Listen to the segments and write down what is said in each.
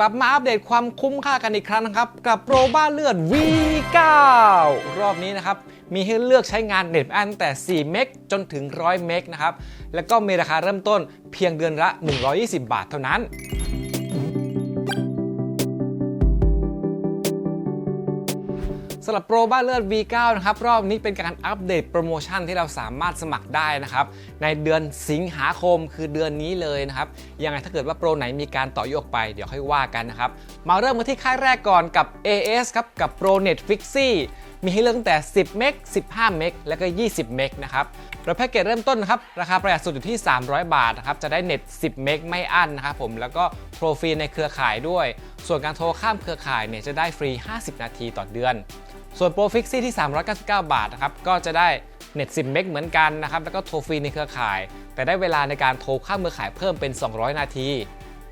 กลับมาอัปเดตความคุ้มค่ากันอีกครั้งนะครับ กับโปรบ้านเลือด V9 รอบนี้นะครับ มีให้เลือกใช้งานเน็ตอันแต่ 4 เมกจนถึง 100 เมกนะครับ แล้วก็มีราคาเริ่มต้นเพียงเดือนละ 120 บาทเท่านั้น สำหรับโปรบ้านเลือด V9 นะครับรอบนี้เป็นการอัปเดตโปรโมชั่นที่เราสามารถสมัครได้นะครับในเดือนสิงหาคมคือเดือนนี้เลยนะครับยังไงถ้าเกิดว่าโปรไหนมีการต่อยกไปเดี๋ยวค่อยว่ากันนะครับมาเริ่มกันที่ค่ายแรกก่อนกับ AS ครับกับ ProNet Fixie มีให้เลือกตั้งแต่ 10 เมก 15 เมก แล้วก็ 20 เมกนะครับ โดยแพ็กเกจเริ่มต้นนะครับ ราคาประหยัดสุดอยู่ที่ 300 บาทนะครับ จะได้เน็ต 10 เมกไม่อั้นนะครับผม แล้วก็โปรฟรีในเครือข่ายด้วย ส่วนการโทรข้ามเครือข่ายเนี่ยจะได้ฟรี 50 นาทีต่อเดือน ส่วนโปรฟิกซี่ที่ 399 บาทนะครับก็จะได้เน็ต 10 เมกเหมือนกันนะครับแล้วก็โทรฟรีในเครือข่าย แต่ได้เวลาในการโทรข้ามมือข่ายเพิ่มเป็น 200 นาที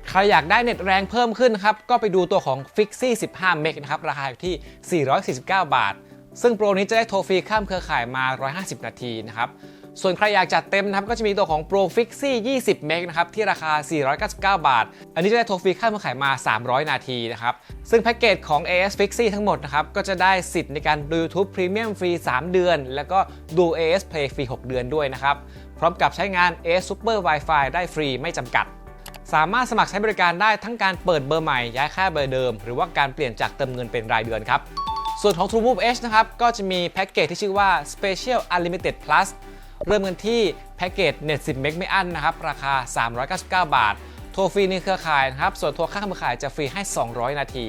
ใครอยากได้เน็ตแรงเพิ่มขึ้นครับก็ไปดูตัวของ f i x i 15 เมกนะครับราคาอยู่ที่ 449 บาท ซึ่งโปรนี้จะได้โทรฟรีข้ามเครือข่ายมา 150 นาทีนะครับ ส่วนใครอยากจัดเต็มนะครับก็จะมีตัวของ Pro Fixie 20เมกนะครับที่ราคา 499 บาท อันนี้จะได้โทรฟรีข้ามเครือขายมา 300 นาทีนะครับ ซึ่งแพ็กเกจของ AS Fixie ทั้งหมดนะครับก็จะได้สิทธิ์ในการดู YouTube Premium ฟรี 3 เดือน แล้วก็ดู AS Play ฟรี 6 เดือนด้วยนะครับ พร้อมกับใช้งาน AS Super Wi-Fi ได้ฟรีไม่จำกัดสามารถสมัครใช้บริการได้ทั้งการเปิดเบอร์ใหม่ย้ายค่าเบอร์เดิม หรือว่าการเปลี่ยนจากเติมเงินเป็นรายเดือนครับ ส่วนของ True Move H นะครับ ก็จะมีแพ็กเกจที่ชื่อว่า Special Unlimited Plus เริ่มกันที่แพ็กเกจเน็ต10 เมกไม่อั้นนะครับ ราคา 399 บาท โทรฟรีในเครือข่ายนะครับ ส่วนโทรข้ามเครือข่ายจะฟรีให้ 200 นาที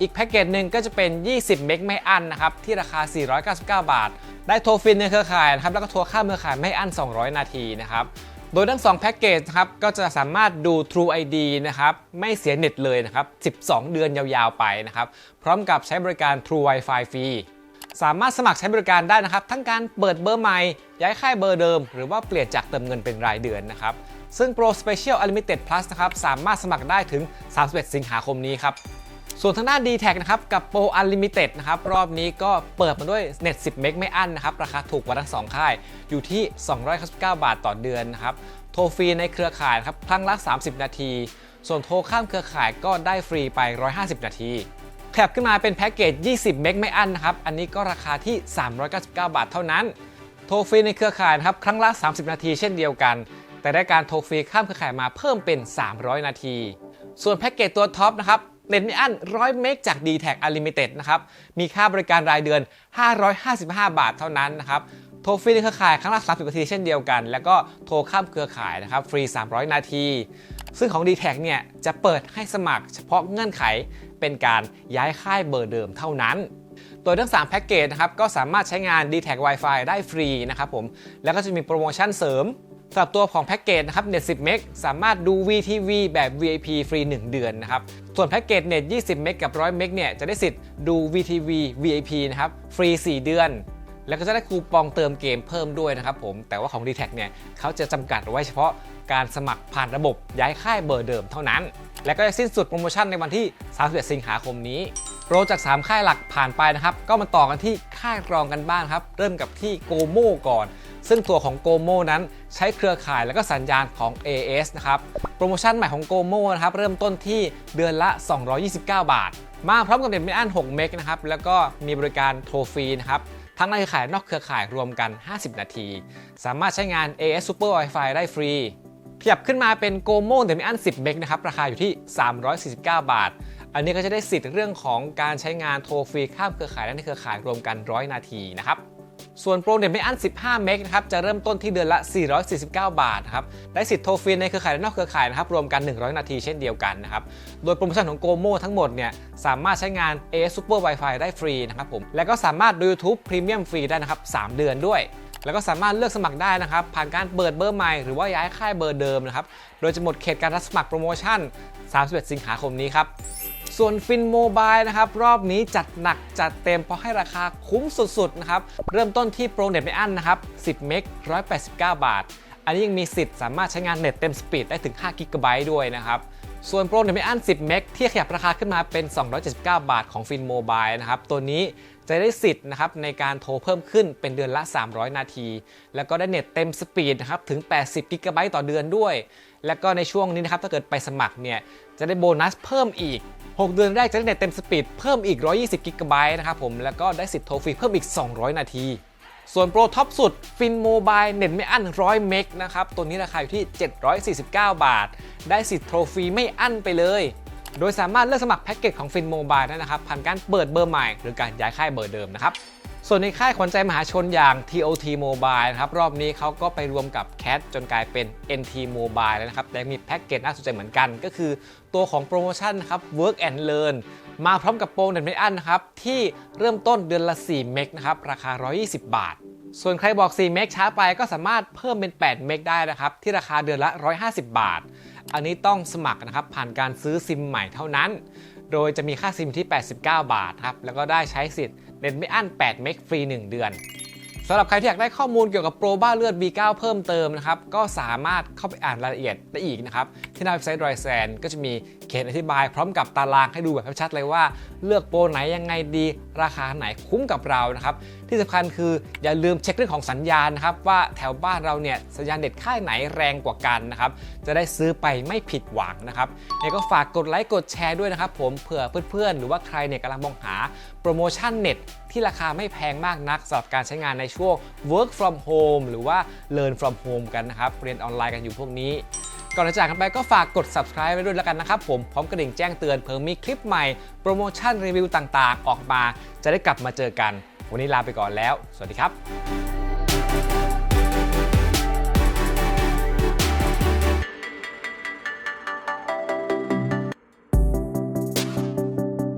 อีกแพ็กเกจหนึ่งก็จะเป็น 20 เมกไม่อั้นนะครับ ที่ราคา 499 บาท ได้โทรฟรีในเครือข่ายนะครับ แล้วก็โทรข้ามเครือข่ายไม่อั้น 200 นาทีนะครับโดยทั้ง2แพ็กเกจนะครับก็จะสามารถดู True ID นะครับไม่เสียเน็ตเลยนะครับ 12 เดือนยาวๆไปนะครับ พร้อมกับใช้บริการ True Wi-Fi ฟรี สามารถสมัครใช้บริการได้นะครับ ทั้งการเปิดเบอร์ใหม่ ย้ายค่ายเบอร์เดิม หรือว่าเปลี่ยนจากเติมเงินเป็นรายเดือนนะครับ ซึ่ง Pro Special Unlimited Plus นะครับ สามารถสมัครได้ถึง 31 สิงหาคมนี้ครับ ส่วนทางด้าน d t แทนะครับ กับ Pro Unlimited นะครับ รอบนี้ก็เปิดมาด้วยเน็ต 10 เมกไม่อั้นนะครับ ราคาถูกกว่าทั้งสองค่าย อยู่ที่ 299 บาทต่อเดือนนะครับ โทรฟรีในเครือข่ายครับ ครั้งละ 30 นาที ส่วนโทรข้ามเครือข่ายก็ได้ฟรีไป 150 นาที ขยับขึ้นมาเป็นแพ็กเกจ 20 เมกไม่อั้นนะครับ อันนี้ก็ราคาที่ 399 บาทเท่านั้น โทรฟรีในเครือข่ายนะครับ ครั้งละ 30 นาทีเช่นเดียวกัน แต่ได้การโทรฟรีข้ามเครือข่ายมาเพิ่มเป็น 300 นาที ส่วนแพ็กเกจตัวท็อปนะครับเน็ตไม่อั้น 100 เมกจาก d t แท Unlimited นะครับ มีค่าบริการรายเดือน 555 บาทเท่านั้นนะครับ โทรฟรีในเครือข่ายครั้งละ 30 นาทีเช่นเดียวกัน แล้วก็โทรข้ามเครือข่ายนะครับฟรี 300 นาที ซึ่งของ d t แทเนี่ยจะเปิดให้สมัครเฉพาะเงื่อนไขเป็นการย้ายค่ายเบอร์เดิมเท่านั้น โดยทั้ง 3 แพ็กเกจนะครับก็สามารถใช้งาน d t แท Wi-Fi ได้ฟรีนะครับผม แล้วก็จะมีโปรโมชั่นเสริมสำหรับตัวของแพ็กเกจนะครับเน็ต10 เมกสามารถดู VTV แบบ VIP ฟรี 1 เดือนนะครับ ส่วนแพ็กเกจเน็ต20 เมกกับ 100 เมกเนี่ยจะได้สิทธิ์ดู VTV VIP นะครับฟรี 4 เดือน แล้วก็จะได้คูปองเติมเกมเพิ่มด้วยนะครับผม แต่ว่าของ d t แทเนี่ยเขาจะจำกัดไว้เฉพาะการสมัครผ่านระบบย้ายค่ายเบอร์เดิมเท่านั้น และก็จะสิ้นสุดโปรโมชั่นในวันที่ 31 สิงหาคมนี้ โปรจาก 3 ค่ายหลักผ่านไปนะครับ ก็มาต่อกันที่ค่ายรองกันบ้างครับ เริ่มกับที่โกโมก่อน ซึ่งตัวของโกโมนั้นใช้เครือข่ายและก็สัญญาณของ AS นะครับ โปรโมชั่นใหม่ของโกโมนะครับเริ่มต้นที่เดือนละ 229 บาท มาพร้อมกับเน็ตไม่อั้น 6 เมกนะครับ แล้วก็มีบริการโทรฟรีนะครับ ทั้งในเครือข่ายนอกเครือข่ายรวมกัน 50 นาที สามารถใช้งาน AS Super Wi-Fi ได้ฟรี ขยับขึ้นมาเป็นโกโมเดมิอัน10 เมกนะครับ ราคาอยู่ที่ 349 บาท อันนี้ก็จะได้สิทธิ์เรื่องของการใช้งานโทรฟรีข้ามเครือข่ายและในเครือข่ายรวมกัน 100 นาทีนะครับ ส่วนโปรเน็ตไม่อั้น 15 เมกนะครับ จะเริ่มต้นที่เดือนละ 449 บาทนะครับ ได้สิทธิ์โทรฟรีในเครือข่ายและนอกเครือข่ายนะครับ รวมกัน 100 นาทีเช่นเดียวกันนะครับ โดยโปรโมชั่นของโกโมทั้งหมดเนี่ย สามารถใช้งาน AS Super Wi-Fi ได้ฟรีนะครับผม และก็สามารถดู YouTube Premium ฟรีได้นะครับ 3 เดือนด้วย แล้วก็สามารถเลือกสมัครได้นะครับ ผ่านการเปิดเบอร์ใหม่ หรือว่าย้ายค่ายเบอร์เดิมนะครับ โดยจะหมดเขตการรับสมัครโปรโมชั่น 31 สิงหาคมนี้ครับ ส่วนฟินโมบายนะครับรอบนี้จัดหนักจัดเต็มเพราะให้ราคาคุ้มสุดๆนะครับเริ่มต้นที่โปรเน็ตไม่อั้นนะครับ10 เมก 189 บาท อันนี้ยังมีสิทธิ์สามารถใช้งานเน็ตเต็มสปีดได้ถึง5กิกะไบต์ด้วยนะครับส่วนโปรเน็ตไม่อั้น 10 เมกที่ขยับราคาขึ้นมาเป็น 279 บาทของฟินโมบายนะครับตัวนี้ จะได้สิทธิ์นะครับในการโทรเพิ่มขึ้นเป็นเดือนละ 300 นาที แล้วก็ได้เน็ตเต็มสปีดนะครับถึง 80 กิกะไบต์ต่อเดือนด้วย และก็ในช่วงนี้นะครับถ้าเกิดไปสมัครเนี่ยจะได้โบนัสเพิ่มอีก 6 เดือนแรกจะได้เน็ตเต็มสปีดเพิ่มอีก 120 กิกะไบต์นะครับผมแล้วก็ได้สิทธิ์โทรฟรีเพิ่มอีก 200 นาทีส่วนโปรท็อปสุดฟินโมบายเน็ตไม่อั้น100เมกนะครับ ตัวนี้ราคาอยู่ที่ 749 บาท ได้สิทธิ์โทรฟรีไม่อั้นไปเลย โดยสามารถเลือกสมัครแพ็กเกจของฟินโมบายได้นะครับผ่านการเปิดเบอร์ใหม่ หรือการย้ายค่ายเบอร์เดิมนะครับส่วนในค่ายขวัญใจมหาชนอย่าง TOT Mobile นะครับรอบนี้เขาก็ไปรวมกับ CAT จนกลายเป็น NT Mobile แล้วนะครับแต่มีแพ็กเกจน่าสนใจเหมือนกัน ก็คือตัวของโปรโมชั่นนะครับ Work and Learn มาพร้อมกับโปรเน็ตไม่อั้นนะครับ ที่เริ่มต้นเดือนละ 4 เมกนะครับ ราคา 120 บาท ส่วนใครบอก 4 เมกช้าไปก็สามารถเพิ่มเป็น 8 เมกได้นะครับ ที่ราคาเดือนละ 150 บาท อันนี้ต้องสมัครนะครับผ่านการซื้อซิมใหม่เท่านั้น โดยจะมีค่าซิมที่ 89 บาทครับ แล้วก็ได้ใช้สิทธิ์เน็ตไม่อั้น 8 เมกฟรี 1 เดือนสำหรับใครที่อยากได้ข้อมูลเกี่ยวกับโปรบ้าเลือด V9 เพิ่มเติมนะครับ ก็สามารถเข้าไปอ่านรายละเอียดได้อีกนะครับ ที่หน้าเว็บไซต์ r y z a n ก็จะมีเขียนอธิบายพร้อมกับตารางให้ดูแบบชัดๆเลยว่า เลือกโปรไหนยังไงดี ราคาไหนคุ้มกับเรานะครับที่สำคัญคืออย่าลืมเช็คเรื่องของสัญญาณนะครับว่าแถวบ้านเราเนี่ยสัญญาณเด็ดค่ายไหนแรงกว่ากันนะครับจะได้ซื้อไปไม่ผิดหวังนะครับยังไงก็ฝากกดไลค์กดแชร์ด้วยนะครับผมเผื่อเพื่อนๆ หรือว่าใครเนี่ยกำลังมองหาโปรโมชั่นเน็ตที่ราคาไม่แพงมากนักสำหรับการใช้งานในช่วง work from home หรือว่า learn from home กันนะครับเรียนออนไลน์กันอยู่พวกนี้ก่อนจะจากกันไปก็ฝากกด subscribe ไว้ด้วยแล้วกันนะครับผม พร้อมกระดิ่งแจ้งเตือนเพิ่มมีคลิปใหม่ โปรโมชั่นรีวิวต่างๆ ออกมา จะได้กลับมาเจอกัน วันนี้ลาไปก่อนแล้ว สวัสดีครับ